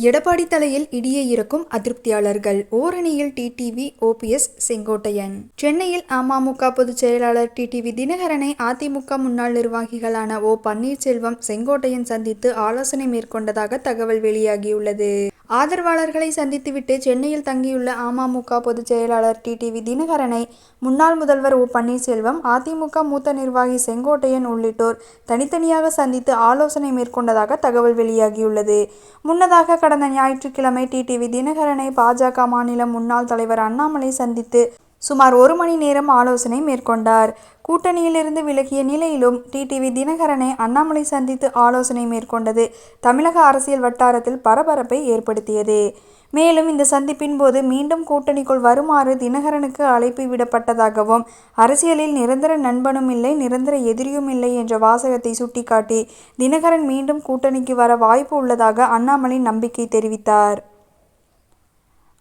எடப்பாடி தலையில் இடியே இறக்கும் அதிருப்தியாளர்கள். ஓரணியில் டிடிவி ஓபிஎஸ் செங்கோட்டையன். சென்னையில் அமமுக பொதுச் செயலாளர் டிடிவி தினகரனை அதிமுக முன்னாள் நிர்வாகிகளான ஓ பன்னீர்செல்வம் செங்கோட்டையன் சந்தித்து ஆலோசனை மேற்கொண்டதாக தகவல் வெளியாகியுள்ளது. ஆதரவாளர்களை சந்தித்துவிட்டு சென்னையில் தங்கியுள்ள அமமுக பொதுச் செயலாளர் டிடிவி தினகரனை முன்னாள் முதல்வர் ஓ பன்னீர்செல்வம் அதிமுக மூத்த நிர்வாகி செங்கோட்டையன் உள்ளிட்டோர் தனித்தனியாக சந்தித்து ஆலோசனை மேற்கொண்டதாக தகவல் வெளியாகியுள்ளது. முன்னதாக கடந்த ஞாயிற்றுக்கிழமை டிடிவி தினகரனை பாஜக மாநில முன்னாள் தலைவர் அண்ணாமலை சந்தித்து சுமார் ஒரு மணி நேரம் ஆலோசனை மேற்கொண்டார். கூட்டணியிலிருந்து விலகிய நிலையிலும் டிடிவி தினகரனை அண்ணாமலை சந்தித்து ஆலோசனை மேற்கொண்டது தமிழக அரசியல் வட்டாரத்தில் பரபரப்பை ஏற்படுத்தியது. மேலும் இந்த சந்திப்பின் போது மீண்டும் கூட்டணிக்குள் வருமாறு தினகரனுக்கு அழைப்பு விடப்பட்டதாகவும் அரசியலில் நிரந்தர நண்பனும் இல்லை நிரந்தர எதிரியும் இல்லை என்ற வாசகத்தை சுட்டிக்காட்டி தினகரன் மீண்டும் கூட்டணிக்கு வர வாய்ப்பு உள்ளதாக அண்ணாமலை நம்பிக்கை தெரிவித்தார்.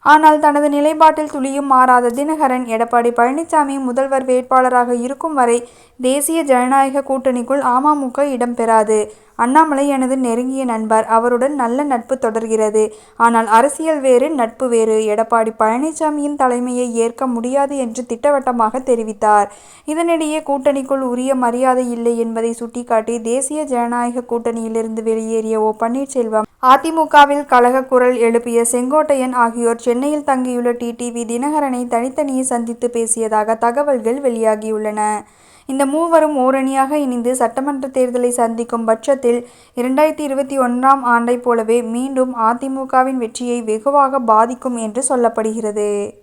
ஆனால் தனது நிலைப்பாட்டில் துளியும் மாறாத தினகரன் எடப்பாடி பழனிசாமி முதல்வர் வேட்பாளராக இருக்கும் வரை தேசிய ஜனநாயக கூட்டணிக்குள் அமமுக இடம்பெறாது அண்ணாமலை எனது நெருங்கிய நண்பர். அவருடன் நல்ல நட்பு தொடர்கிறது. ஆனால் அரசியல் வேறு நட்பு வேறு. எடப்பாடி பழனிசாமியின் தலைமையை ஏற்க முடியாது என்று திட்டவட்டமாக தெரிவித்தார். இதனிடையே கூட்டணிக்குள் உரிய மரியாதை இல்லை என்பதை சுட்டிக்காட்டி தேசிய ஜனநாயக கூட்டணியிலிருந்து வெளியேறிய ஓ. பன்னீர்செல்வம் அதிமுகவில் கழக குரல் எழுப்பிய செங்கோட்டையன் ஆகியோர் சென்னையில் தங்கியுள்ள டிடிவி தினகரனை தனித்தனியே சந்தித்து பேசியதாக தகவல்கள் வெளியாகியுள்ளன. இந்த மூவரும் ஓரணியாக இணைந்து சட்டமன்ற தேர்தலை சந்திக்கும் பட்சத்தில் இரண்டாயிரத்தி இருபத்தி ஒன்றாம் ஆண்டைப் போலவே மீண்டும் அதிமுகவின் வெற்றியை வெகுவாக பாதிக்கும் என்று சொல்லப்படுகிறது.